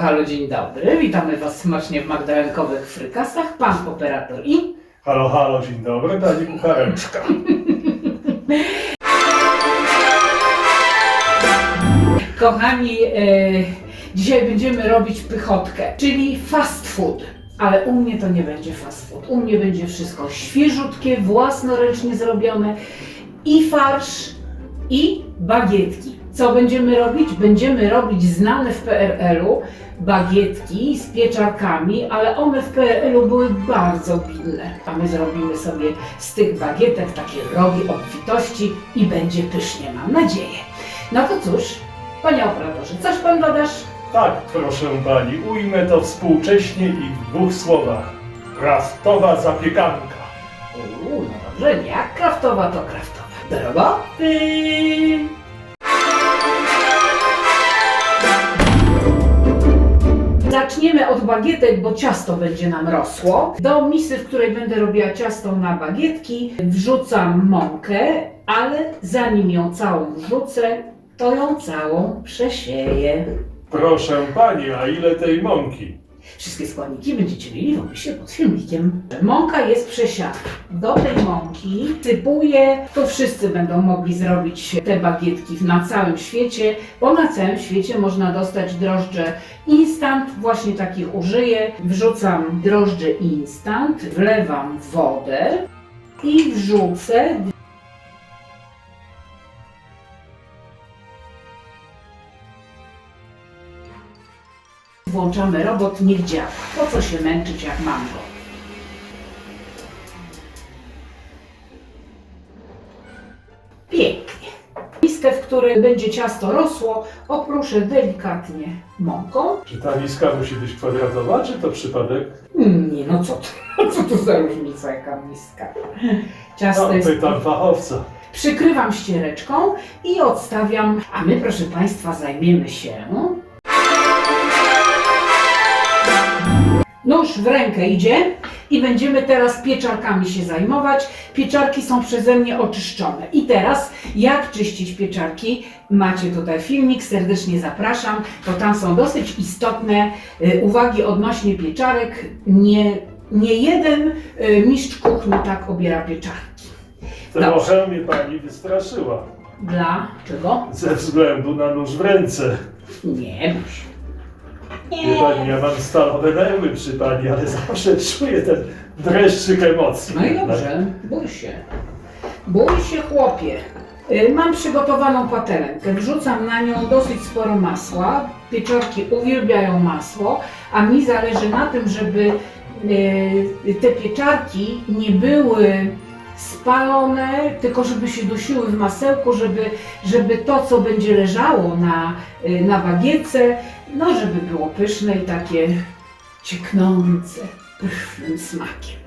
halo, dzień dobry. Witamy Was smacznie w magdalenkowych frykasach. Pan operator i... Halo, halo, dzień dobry, pani kuchareczka. Kochani, e, dzisiaj będziemy robić pychotkę, czyli fast food. Ale u mnie to nie będzie fast food. U mnie będzie wszystko świeżutkie, własnoręcznie zrobione i farsz, i bagietki. Co będziemy robić? Będziemy robić znane w PRL-u bagietki z pieczarkami, ale one w PRL-u były bardzo bidne. A my zrobimy sobie z tych bagietek takie rogi obfitości i będzie pysznie, mam nadzieję. No to cóż, panie operatorze, coś pan dodasz? Tak, proszę pani, ujmę to współcześnie i w dwóch słowach. Kraftowa zapiekanka. Uuu, no dobrze, nie jak kraftowa, to kraftowa. Do roboty! Zaczniemy od bagietek, bo ciasto będzie nam rosło. Do misy, w której będę robiła ciasto na bagietki, wrzucam mąkę, ale zanim ją całą wrzucę, to ją całą przesieję. Proszę pani, a ile tej mąki? Wszystkie składniki będziecie mieli w opisie pod filmikiem. Mąka jest przesiana. Do tej mąki sypuję, to wszyscy będą mogli zrobić te bagietki na całym świecie, bo na całym świecie można dostać drożdże instant, właśnie takich użyję. Wrzucam drożdże instant, wlewam wodę i wrzucę Włączamy robot, niech działa. Po co się męczyć jak mam go? Pięknie. Miskę, w której będzie ciasto rosło, oprószę delikatnie mąką. Czy ta miska musi być kwadratowa, czy to przypadek? Nie no co to, co to za różnica, jaka miska. Ciasto No, jest... pytam fachowca. Przykrywam ściereczką i odstawiam, a my proszę Państwa zajmiemy się Nóż w rękę idzie i będziemy teraz pieczarkami się zajmować. Pieczarki są przeze mnie oczyszczone. I teraz jak czyścić pieczarki? Macie tutaj filmik, serdecznie zapraszam. To tam są dosyć istotne y, uwagi odnośnie pieczarek. Nie, nie jeden y, mistrz kuchni tak obiera pieczarki. Trochę mnie pani wystraszyła. Dlaczego? Ze względu na nóż w ręce. Nie. Wie pani, ja mam stalowe nerwy przy pani, ale zawsze czuję ten dreszczyk emocji. No i dobrze, bój się. Bój się, chłopie. Y, Mam przygotowaną patelenkę. Wrzucam na nią dosyć sporo masła. Pieczarki uwielbiają masło, a mi zależy na tym, żeby y, te pieczarki nie były spalone, tylko żeby się dusiły w masełku, żeby, żeby to, co będzie leżało na, y, na bagietce, no żeby było pyszne i takie cieknące, pysznym smakiem.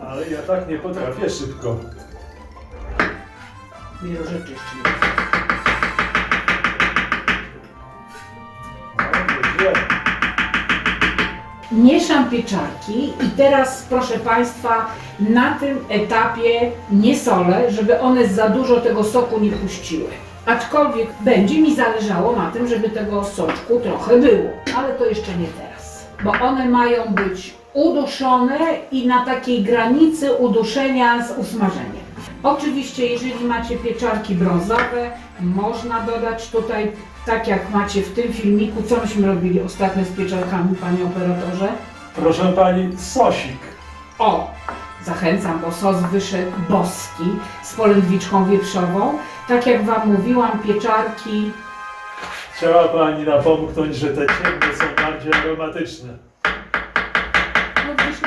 Ale ja tak nie potrafię szybko. Wielu rzeczy jeszcze nie Mieszam pieczarki i teraz proszę Państwa na tym etapie nie solę, żeby one za dużo tego soku nie puściły. Aczkolwiek będzie mi zależało na tym, żeby tego soczku trochę było, ale to jeszcze nie teraz, bo one mają być uduszone i na takiej granicy uduszenia z usmażeniem. Oczywiście, jeżeli macie pieczarki brązowe, można dodać tutaj, tak jak macie w tym filmiku, co myśmy robili ostatnio z pieczarkami, panie operatorze. Proszę pani, sosik. O, zachęcam, bo sos wyszedł boski z polędwiczką wieprzową. Tak jak Wam mówiłam, pieczarki Chciała pani napomknąć, że te ciemne są bardziej aromatyczne.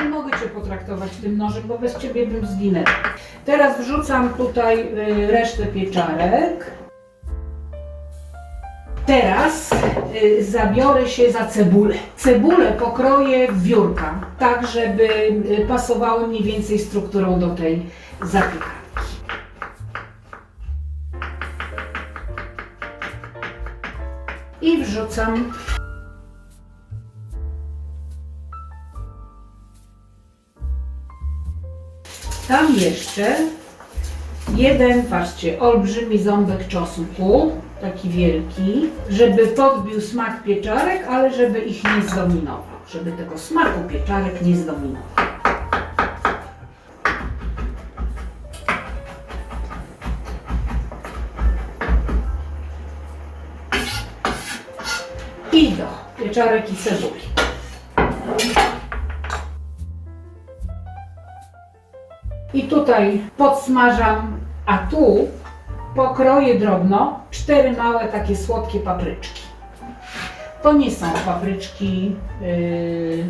Nie mogę Cię potraktować tym nożem, bo bez Ciebie bym zginęła. Teraz wrzucam tutaj y, resztę pieczarek. Teraz y, zabiorę się za cebulę. Cebulę pokroję w wiórka, tak żeby y, pasowały mniej więcej strukturą do tej zapiekanki. I wrzucam Tam jeszcze jeden, patrzcie, olbrzymi ząbek czosnku, taki wielki, żeby podbił smak pieczarek, ale żeby ich nie zdominował, żeby tego smaku pieczarek nie zdominował. I do pieczarek i cebuli. I tutaj podsmażam, a tu pokroję drobno cztery małe takie słodkie papryczki. To nie są papryczki, yy,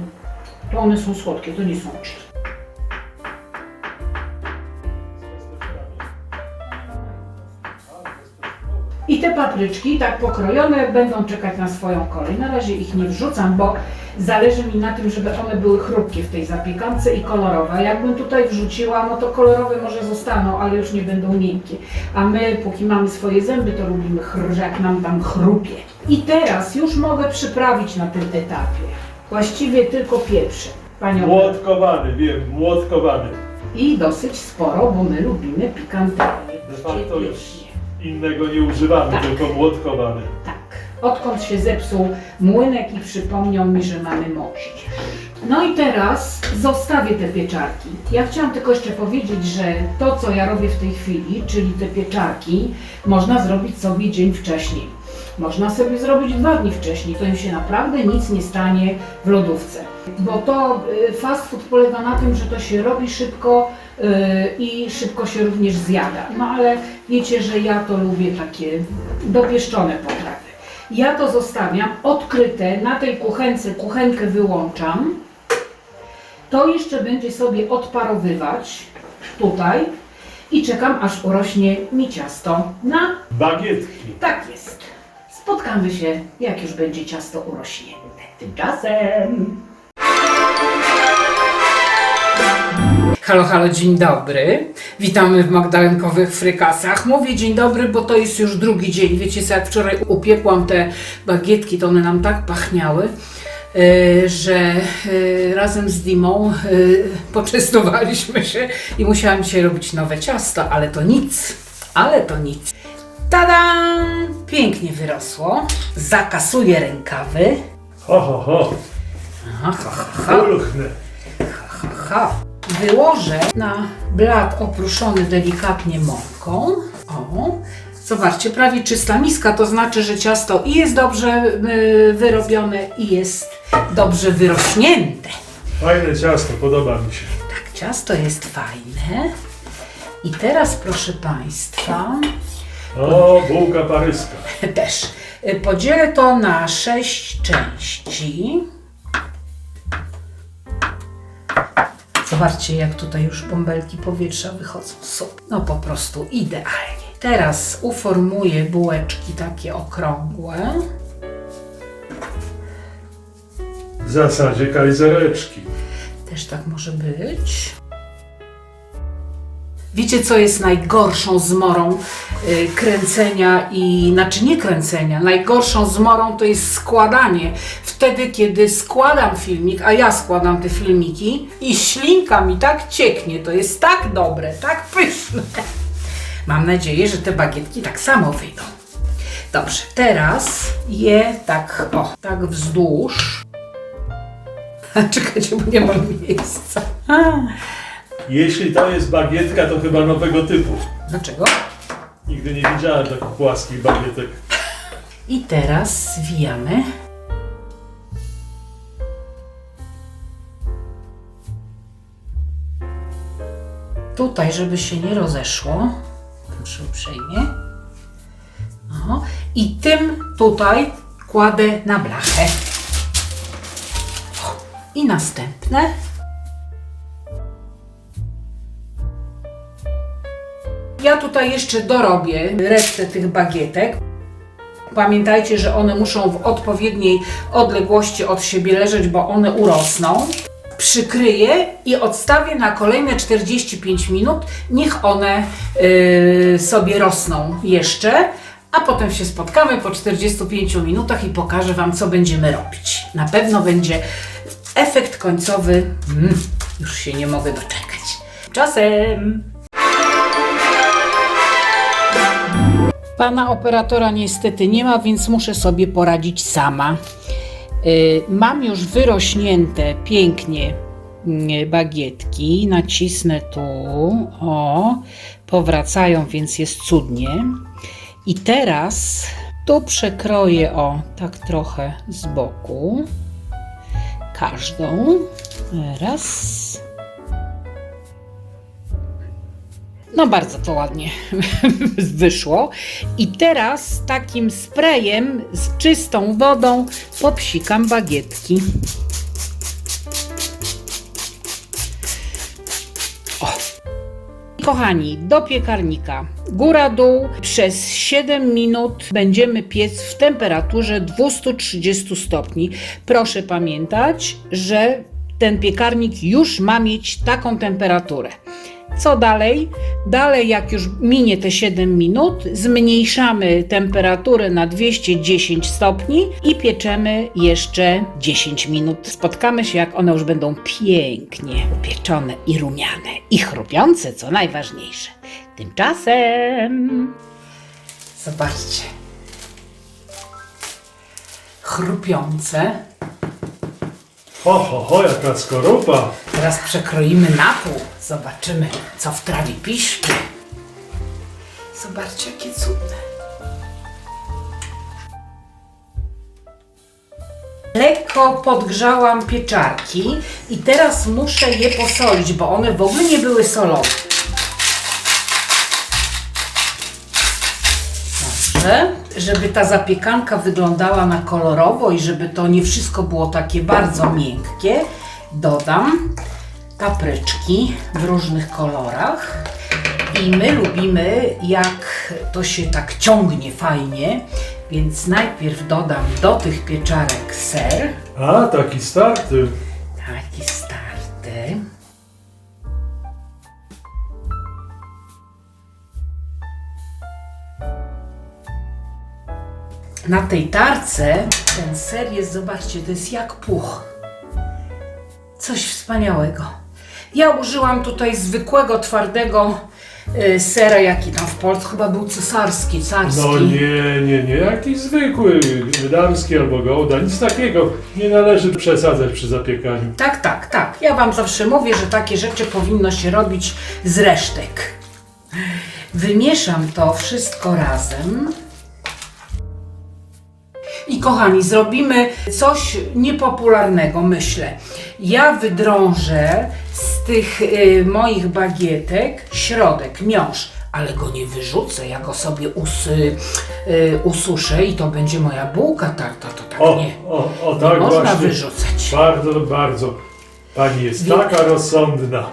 to one są słodkie, to nie są czki. Papryczki, tak pokrojone, będą czekać na swoją kolej. Na razie ich nie wrzucam, bo zależy mi na tym, żeby one były chrupkie w tej zapiekance i kolorowe. Jakbym tutaj wrzuciła, no to kolorowe może zostaną, ale już nie będą miękkie. A my, póki mamy swoje zęby, to lubimy, chr- że jak nam tam chrupie. I teraz już mogę przyprawić na tym etapie. Właściwie tylko pieprzem. Panią. Młotkowany, wiem, młotkowany. I dosyć sporo, bo my lubimy pikanterię. De facto już. Innego nie używamy, Tak. tylko młotkowany. Tak. Odkąd się zepsuł młynek i przypomniał mi, że mamy mość. No i teraz zostawię te pieczarki. Ja chciałam tylko jeszcze powiedzieć, że to, co ja robię w tej chwili, czyli te pieczarki, można zrobić sobie dzień wcześniej. Można sobie zrobić dwa dni wcześniej, to im się naprawdę nic nie stanie w lodówce. Bo to y, fast food polega na tym, że to się robi szybko i szybko się również zjada. No ale wiecie, że ja to lubię takie dopieszczone potrawy. Ja to zostawiam odkryte na tej kuchence, kuchenkę wyłączam. To jeszcze będzie sobie odparowywać tutaj i czekam aż urośnie mi ciasto na Bagietki. tak jest. Spotkamy się, jak już będzie ciasto urośnięte. Tymczasem. Halo, halo, dzień dobry. Witamy w Magdalenkowych frykasach. Mówię dzień dobry, bo to jest już drugi dzień. Wiecie co, jak wczoraj upiekłam te bagietki, to one nam tak pachniały, e, że e, razem z Dimą e, poczęstowaliśmy się i musiałam dzisiaj robić nowe ciasto, ale to nic, ale to nic. Tada! Pięknie wyrosło. Zakasuję rękawy. Ho, ho, ho. Ha, ha, ha, ha. Pulchne. ha. Wyłożę na blat oprószony delikatnie mąką. O, zobaczcie, prawie czysta miska, to znaczy, że ciasto i jest dobrze y, wyrobione i jest dobrze wyrośnięte. Fajne ciasto, podoba mi się. Tak, ciasto jest fajne. I teraz, proszę Państwa, O, bułka paryska. też y, podzielę to na sześć części. Zobaczcie, jak tutaj już bąbelki powietrza wychodzą. Super. No po prostu idealnie. Teraz uformuję bułeczki takie okrągłe. W zasadzie kajzereczki. Też tak może być. Wiecie, co jest najgorszą zmorą y, kręcenia i, znaczy nie kręcenia, najgorszą zmorą to jest składanie. Wtedy, kiedy składam filmik, a ja składam te filmiki i ślinka mi tak cieknie, to jest tak dobre, tak pyszne. Mam nadzieję, że te bagietki tak samo wyjdą. Dobrze, teraz je tak, o, tak wzdłuż. Czekajcie, bo nie mam miejsca. Jeśli to jest bagietka, to chyba nowego typu. Dlaczego? Nigdy nie widziałem takich płaskich bagietek. I teraz zwijamy. Tutaj, żeby się nie rozeszło. Proszę uprzejmie. O. I tym tutaj kładę na blachę. O. I następne. Ja tutaj jeszcze dorobię resztę tych bagietek. Pamiętajcie, że one muszą w odpowiedniej odległości od siebie leżeć, bo one urosną. Przykryję i odstawię na kolejne 45 minut. Niech one yy, sobie rosną jeszcze, a potem się spotkamy po 45 minutach i pokażę Wam, co będziemy robić. Na pewno będzie efekt końcowy. Mm, już się nie mogę doczekać. Czasem. Pana operatora niestety nie ma, więc muszę sobie poradzić sama. Y, Mam już wyrośnięte pięknie mm, bagietki. Nacisnę tu. O, powracają, więc jest cudnie. I teraz tu przekroję o tak trochę z boku. Każdą. Raz. No bardzo to ładnie wyszło. I teraz takim sprayem z czystą wodą popsikam bagietki. O. Kochani, do piekarnika. Góra dół przez 7 minut będziemy piec w temperaturze 230 stopni. Proszę pamiętać, że ten piekarnik już ma mieć taką temperaturę. Co dalej? Dalej, jak już minie te 7 minut, zmniejszamy temperaturę na 210 stopni i pieczemy jeszcze 10 minut. Spotkamy się, jak one już będą pięknie upieczone i rumiane i chrupiące, co najważniejsze. Tymczasem. Zobaczcie. Chrupiące. Ho, ho, ho, jaka skorupa. Teraz przekroimy na pół. Zobaczymy, co w trawie piszczy. Zobaczcie, jakie cudne. Lekko podgrzałam pieczarki i teraz muszę je posolić, bo one w ogóle nie były solone. Dobrze, żeby ta zapiekanka wyglądała na kolorowo i żeby to nie wszystko było takie bardzo miękkie, dodam papryczki w różnych kolorach. I my lubimy, jak to się tak ciągnie fajnie, więc najpierw dodam do tych pieczarek ser. A, taki starty. Taki Na tej tarce ten ser jest, zobaczcie, to jest jak puch. Coś wspaniałego. Ja użyłam tutaj zwykłego, twardego y, sera, jaki tam w Polsce chyba był cesarski, carski. No nie, nie, nie, jakiś zwykły, damski albo gołda, nic takiego. Nie należy przesadzać przy zapiekaniu. Tak, tak, tak. Ja Wam zawsze mówię, że takie rzeczy powinno się robić z resztek. Wymieszam to wszystko razem. I kochani, zrobimy coś niepopularnego, myślę. Ja wydrążę z tych y, moich bagietek środek, miąższ, ale go nie wyrzucę. Ja go sobie us, y, y, ususzę i to będzie moja bułka tarta. To tak O, nie. o, o tak można właśnie. wyrzucać. Bardzo, bardzo. Pani jest taka rozsądna.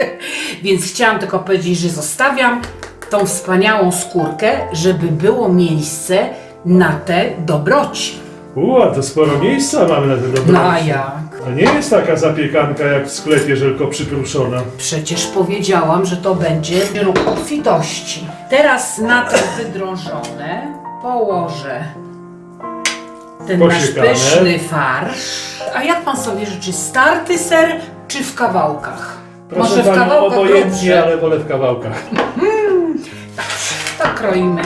Więc chciałam tylko powiedzieć, że zostawiam tą wspaniałą skórkę, żeby było miejsce na te dobroci. Ua, to sporo miejsca mamy na te dobroci. No a jak? A nie jest taka zapiekanka jak w sklepie, że tylko przypruszona. Przecież powiedziałam, że to będzie róg obfitości. Teraz na te wydrążone położę ten nasz Posiekane. pyszny farsz. A jak pan sobie życzy, starty ser czy w kawałkach? Proszę Może w Panią, kawałkach obojętnie, grubsze. ale wolę w kawałkach. To kroimy.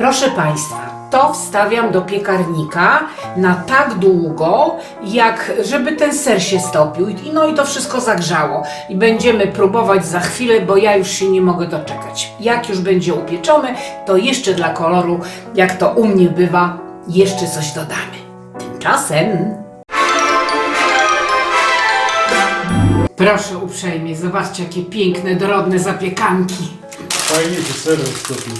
Proszę Państwa, to wstawiam do piekarnika na tak długo, jak żeby ten ser się stopił. I no i to wszystko zagrzało. I będziemy próbować za chwilę, bo ja już się nie mogę doczekać. Jak już będzie upieczony, to jeszcze dla koloru, jak to u mnie bywa, jeszcze coś dodamy. Tymczasem Proszę uprzejmie, zobaczcie jakie piękne, dorodne zapiekanki. Fajnie się ser roztopił.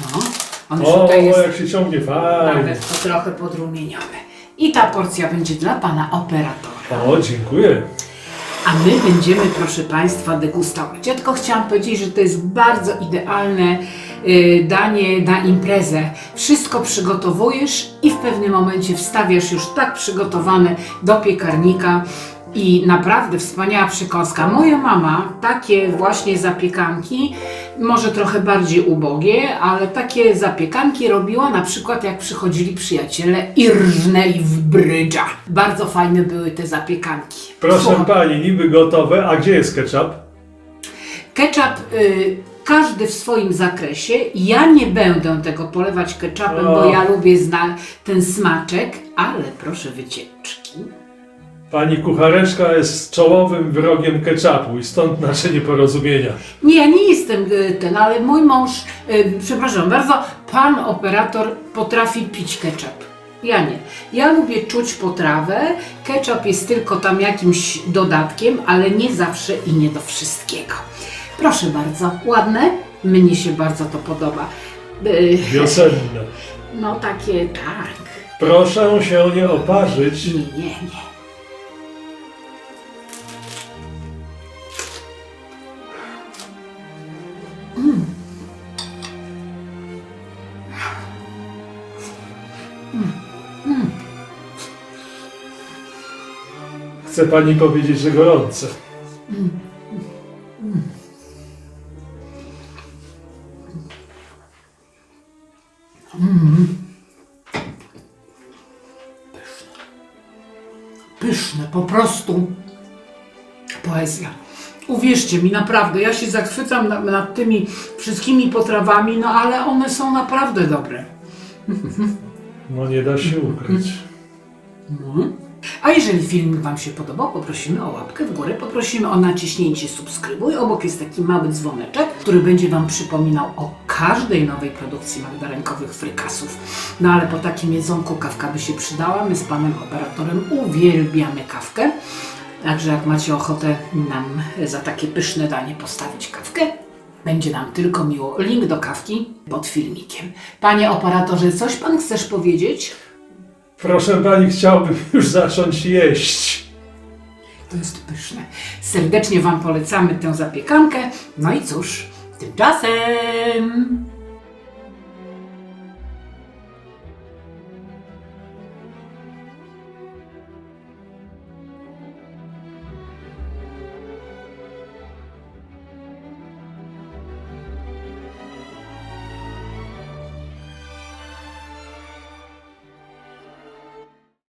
No, on już O, tutaj jest jak się ciągnie, fajnie. nawet to trochę podrumienione. I ta porcja będzie dla pana operatora. O, dziękuję. A my będziemy, proszę Państwa, degustować. Ja tylko chciałam powiedzieć, że to jest bardzo idealne y, danie na imprezę. Wszystko przygotowujesz i w pewnym momencie wstawiasz już tak przygotowane do piekarnika. I naprawdę wspaniała przekąska. Moja mama takie właśnie zapiekanki, może trochę bardziej ubogie, ale takie zapiekanki robiła na przykład jak przychodzili przyjaciele i rżnęli w brydża. Bardzo fajne były te zapiekanki. Proszę Słucham. Pani, niby gotowe, a gdzie jest ketchup? Ketchup y, każdy w swoim zakresie. Ja nie będę tego polewać ketchupem, bo O. ja lubię zna ten smaczek, ale proszę wycieczki. Pani kuchareczka jest czołowym wrogiem ketchupu i stąd nasze nieporozumienia. Nie, ja nie jestem y, ten, ale mój mąż, y, przepraszam bardzo, pan operator potrafi pić ketchup. Ja nie. Ja lubię czuć potrawę. Ketchup jest tylko tam jakimś dodatkiem, ale nie zawsze i nie do wszystkiego. Proszę bardzo, ładne? Mnie się bardzo to podoba. Y, Wiosenne. No takie, tak. Proszę się nie oparzyć. Nie, nie, nie. Chce pani powiedzieć, że gorące. Pyszne, po prostu poezja. Uwierzcie mi, naprawdę, ja się zachwycam na- nad tymi wszystkimi potrawami, no ale one są naprawdę dobre. No nie da się ukryć. A jeżeli filmik Wam się podobał, poprosimy o łapkę w górę, poprosimy o naciśnięcie subskrybuj. Obok jest taki mały dzwoneczek, który będzie Wam przypominał o każdej nowej produkcji magdarenkowych frykasów. No ale po takim jedzonku kawka by się przydała. My z Panem Operatorem uwielbiamy kawkę. Także jak macie ochotę nam za takie pyszne danie postawić kawkę, będzie nam tylko miło. Link do kawki pod filmikiem. Panie operatorze, coś Pan chcesz powiedzieć? Proszę pani, chciałbym już zacząć jeść. To jest pyszne. Serdecznie Wam polecamy tę zapiekankę. No i cóż, tymczasem